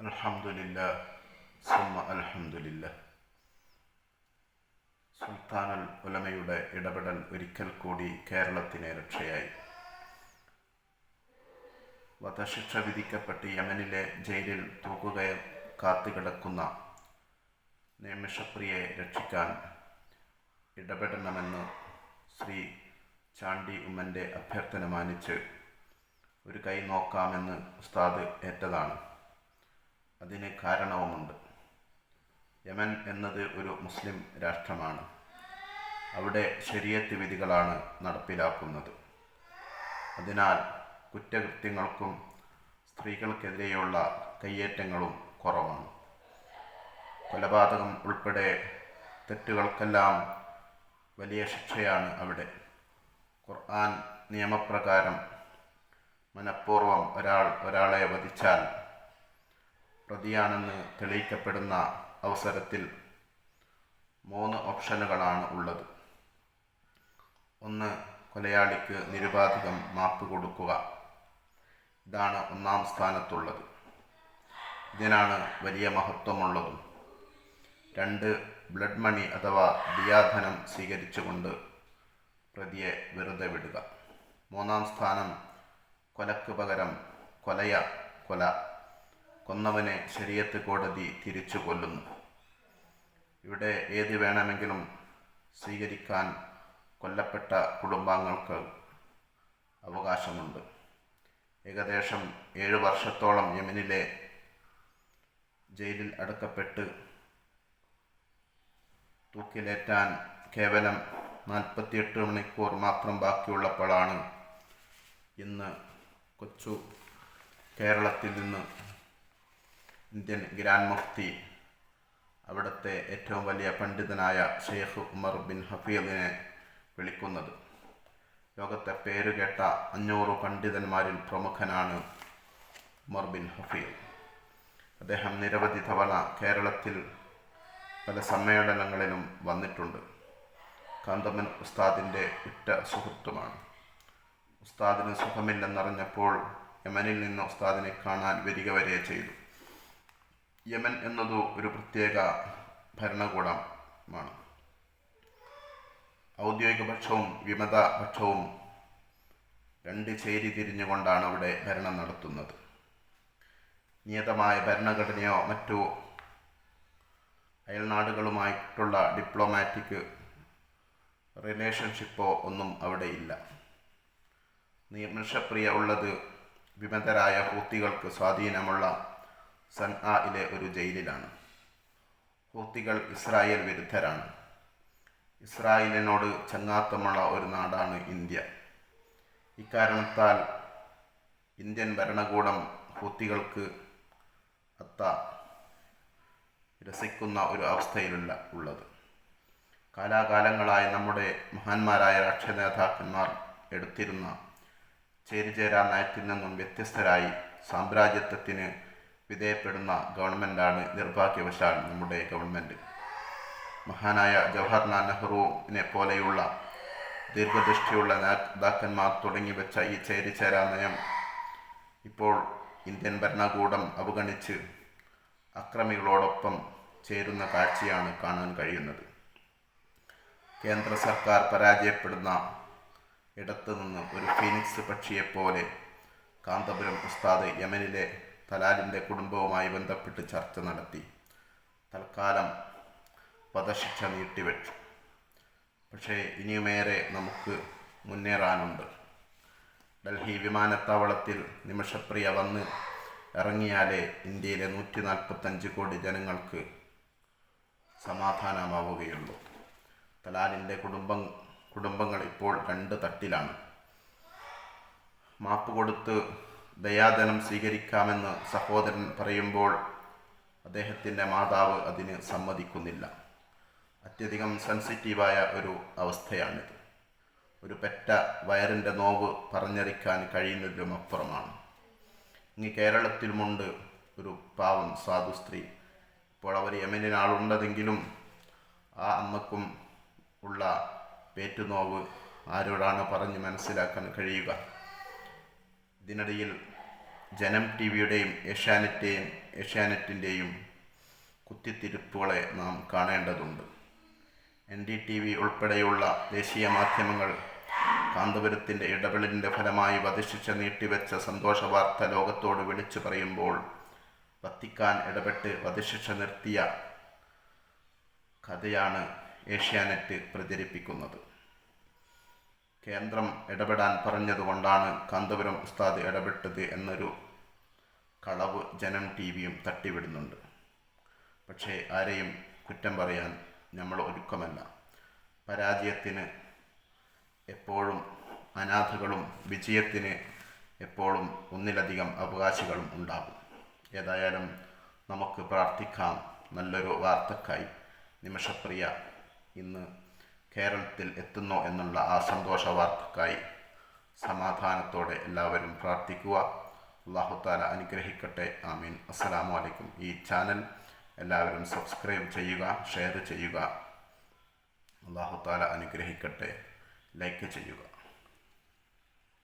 അൽഹംദുലില്ലാ സുമ്മ അൽഹംദുലില്ലാ സുൽത്താനൽ ഉലമയുടെ ഇടപെടൽ ഒരിക്കൽ കൂടി കേരളത്തിന് രക്ഷയായി. വധശിക്ഷ വിധിക്കപ്പെട്ട് യമനിലെ ജയിലിൽ തൂക്കുക കാത്തുകിടക്കുന്ന നിമിഷപ്രിയെ രക്ഷിക്കാൻ ഇടപെടണമെന്ന് ശ്രീ ചാണ്ടി ഉമ്മന്റെ അഭ്യർത്ഥന മാനിച്ച് ഒരു കൈ നോക്കാമെന്ന് ഉസ്താദ് ഏറ്റതാണ്. അതിന് കാരണവുമുണ്ട്. യമൻ എന്നത് ഒരു മുസ്ലിം രാഷ്ട്രമാണ്. അവിടെ ശരീഅത്ത് വിധികളാണ് നടപ്പിലാക്കുന്നത്. അതിനാൽ കുറ്റകൃത്യങ്ങൾക്കും സ്ത്രീകൾക്കെതിരെയുള്ള കയ്യേറ്റങ്ങളും കുറവാണ്. കൊലപാതകം ഉൾപ്പെടെ തെറ്റുകൾക്കെല്ലാം വലിയ ശിക്ഷയാണ് അവിടെ. ഖുർആൻ നിയമപ്രകാരം മനഃപൂർവം ഒരാൾ ഒരാളെ വധിച്ചാൽ പ്രതിയാണെന്ന് തെളിയിക്കപ്പെടുന്ന അവസരത്തിൽ മൂന്ന് ഓപ്ഷനുകളാണ് ഉള്ളത്. ഒന്ന് കൊലയാളിക്ക് നിരുപാധികം മാപ്പ് കൊടുക്കുക. ഇതാണ് ഒന്നാം സ്ഥാനത്തുള്ളത്. ഇതിനാണ് വലിയ മഹത്വമുള്ളതും. രണ്ട് ബ്ലഡ് മണി അഥവാ ദിയാധനം സ്വീകരിച്ചുകൊണ്ട് പ്രതിയെ വെറുതെ വിടുക. മൂന്നാം സ്ഥാനം കൊലക്ക് പകരം കൊലയ കൊല കൊന്നവനെ ശരീരത്ത് കോടതി തിരിച്ചു കൊല്ലുന്നു. ഇവിടെ ഏത് വേണമെങ്കിലും സ്വീകരിക്കാൻ കൊല്ലപ്പെട്ട കുടുംബാംഗങ്ങൾക്ക് അവകാശമുണ്ട്. ഏകദേശം ഏഴ് വർഷത്തോളം യമനിലെ ജയിലിൽ അടക്കപ്പെട്ട് തൂക്കിലേറ്റാൻ കേവലം നാൽപ്പത്തിയെട്ട് മണിക്കൂർ മാത്രം ബാക്കിയുള്ളപ്പോഴാണ് ഇന്ന് കൊച്ചു കേരളത്തിൽ നിന്ന് ഇന്ത്യൻ ഗ്രാൻഡ് മുഫ്തി അവിടുത്തെ ഏറ്റവും വലിയ പണ്ഡിതനായ ഷെയ്ഖ് ഉമർ ബിൻ ഹഫീദിനെ വിളിക്കുന്നത്. ലോകത്തെ പേരുകേട്ട അഞ്ഞൂറ് പണ്ഡിതന്മാരിൽ പ്രമുഖനാണ് ഉമർ ബിൻ ഹഫീദ്. അദ്ദേഹം നിരവധി തവണ കേരളത്തിൽ പല സമ്മേളനങ്ങളിലും വന്നിട്ടുണ്ട്. കാന്തമൻ ഉസ്താദിന്റെ ഉറ്റ സുഹൃത്തുമാണ്. ഉസ്താദിന് സുഖമില്ലെന്നറിഞ്ഞപ്പോൾ യമനിൽ നിന്ന് ഉസ്താദിനെ കാണാൻ വരിക വരെ ചെയ്തു. യമൻ എന്നത് ഒരു പ്രത്യേക ഭരണകൂടമാണ്. ഔദ്യോഗിക പക്ഷവും വിമത പക്ഷവും രണ്ട് ചേരി തിരിഞ്ഞുകൊണ്ടാണ് അവിടെ ഭരണം നടത്തുന്നത്. നിയതമായ ഭരണഘടനയോ മറ്റു അയൽനാടുകളുമായിട്ടുള്ള ഡിപ്ലോമാറ്റിക് റിലേഷൻഷിപ്പോ ഒന്നും അവിടെ ഇല്ല. നിമിഷപ്രിയ ഉള്ളത് വിമതരായ ഹൂത്തികൾക്ക് സ്വാധീനമുള്ള സൻആയിലെ ഒരു ജയിലിലാണ്. ഹൂത്തികൾ ഇസ്രായേൽ വിരുദ്ധരാണ്. ഇസ്രായേലിനോട് ചങ്ങാത്തമുള്ള ഒരു നാടാണ് ഇന്ത്യ. ഇക്കാരണത്താൽ ഇന്ത്യൻ ഭരണകൂടം ഹൂത്തികൾക്ക് അത്ത രസിക്കുന്ന ഒരു അവസ്ഥയിലുള്ള ഉള്ളത്. കാലാകാലങ്ങളായി നമ്മുടെ മഹാന്മാരായ രാഷ്ട്രീയ നേതാക്കന്മാർ എടുത്തിരുന്ന ചേരിചേരാ നയത്തിൽ നിന്നും വ്യത്യസ്തരായി സാമ്രാജ്യത്വത്തിന് വിധേയപ്പെടുന്ന ഗവൺമെന്റാണ് നിർഭാഗ്യവശാൽ നമ്മുടെ ഗവൺമെന്റ് മഹാനായ ജവഹർലാൽ നെഹ്റുവിനെ പോലെയുള്ള ദീർഘദൃഷ്ടിയുള്ള നേതാക്കന്മാർ തുടങ്ങി വെച്ച ഈ ചേരിചേരാ നയം ഇപ്പോൾ ഇന്ത്യൻ ഭരണകൂടം അവഗണിച്ച് അക്രമികളോടൊപ്പം ചേരുന്ന കാഴ്ചയാണ് കാണാൻ കഴിയുന്നത്. കേന്ദ്ര സർക്കാർ പരാജയപ്പെടുന്ന ഇടത്തുനിന്ന് ഒരു ഫീനിക്സ് പക്ഷിയെപ്പോലെ കാന്തപുരം ഉസ്താദ് യമനിലെ തലാലിന്റെ കുടുംബവുമായി ബന്ധപ്പെട്ട് ചർച്ച നടത്തി. തൽക്കാലം വധശിക്ഷ നീട്ടിവെച്ചു. പക്ഷേ ഇനിയുമേറെ നമുക്ക് മുന്നേറാനുണ്ട്. ഡൽഹി വിമാനത്താവളത്തിൽ നിമിഷപ്രിയ വന്ന് ഇറങ്ങിയാലേ ഇന്ത്യയിലെ നൂറ്റി നാൽപ്പത്തഞ്ച് കോടി ജനങ്ങൾക്ക് സമാധാനമാവുകയുള്ളൂ. തലാലിന്റെ കുടുംബം കുടുംബങ്ങൾ ഇപ്പോൾ രണ്ട് തട്ടിലാണ്. മാപ്പ് കൊടുത്ത് ദയാധനം സ്വീകരിക്കാമെന്ന് സഹോദരൻ പറയുമ്പോൾ അദ്ദേഹത്തിന്റെ മാതാവ് അതിന് സമ്മതിക്കുന്നില്ല. അത്യധികം സെൻസിറ്റീവായ ഒരു അവസ്ഥയാണിത്. ഒരു പെറ്റ വയറിന്റെ നോവ് പറഞ്ഞറിക്കാൻ കഴിയുന്നതിലും അപ്പുറമാണ് ഇനി കേരളത്തിലുമുണ്ട് ഒരു പാവം സാധു സ്ത്രീ. ഇപ്പോൾ അവർ യമനിനാളുണ്ടതെങ്കിലും ആ അമ്മക്കും ഉള്ള പേറ്റുനോവ് ആരോടാണ് പറഞ്ഞ് മനസ്സിലാക്കാൻ കഴിയുക? ഇതിനിടയിൽ ജനം ടി വിയുടെയും ഏഷ്യാനെറ്റേയും ഏഷ്യാനെറ്റിന്റെയും കുത്തിത്തിരിപ്പുകളെ നാം കാണേണ്ടതുണ്ട്. എൻ ഡി ടി വി ഉൾപ്പെടെയുള്ള ദേശീയ മാധ്യമങ്ങൾ കാന്തപുരത്തിന്റെ ഇടപെടലിന്റെ ഫലമായി വധശിക്ഷ നീട്ടിവെച്ച സന്തോഷ വാർത്ത ലോകത്തോട് വിളിച്ചു പറയുമ്പോൾ വത്തിക്കാൻ ഇടപെട്ട് വധശിക്ഷ നിർത്തിയ കഥയാണ് ഏഷ്യാനെറ്റ് പ്രചരിപ്പിക്കുന്നത്. കേന്ദ്രം ഇടപെടാൻ പറഞ്ഞതുകൊണ്ടാണ് കാന്തപുരം ഉസ്താദ് ഇടപെട്ടത് എന്നൊരു കളവ് ജനം ടി വിയും തട്ടിവിടുന്നുണ്ട്. പക്ഷേ ആരെയും കുറ്റം പറയാൻ നമ്മൾ ഒരുക്കമല്ല. പരാജയത്തിന് എപ്പോഴും അനാഥകളും വിജയത്തിന് എപ്പോഴും ഒന്നിലധികം അവകാശികളും ഉണ്ടാകും. ഏതായാലും നമുക്ക് പ്രാർത്ഥിക്കാം. നല്ലൊരു വാർത്തക്കായി. നിമിഷപ്രിയ ഇന്ന് കേരളത്തിൽ എത്തുന്നു എന്നുള്ള ആ സന്തോഷ വാർത്തക്കായി സമാധാനത്തോടെ എല്ലാവരും പ്രാർത്ഥിക്കുക. അള്ളാഹുത്താല അനുഗ്രഹിക്കട്ടെ. ആമീൻ. അസ്സലാമു അലൈക്കും. ഈ ചാനൽ എല്ലാവരും സബ്സ്ക്രൈബ് ചെയ്യുക ഷെയർ ചെയ്യുക. അള്ളാഹുത്താല അനുഗ്രഹിക്കട്ടെ. ലൈക്ക് ചെയ്യുക.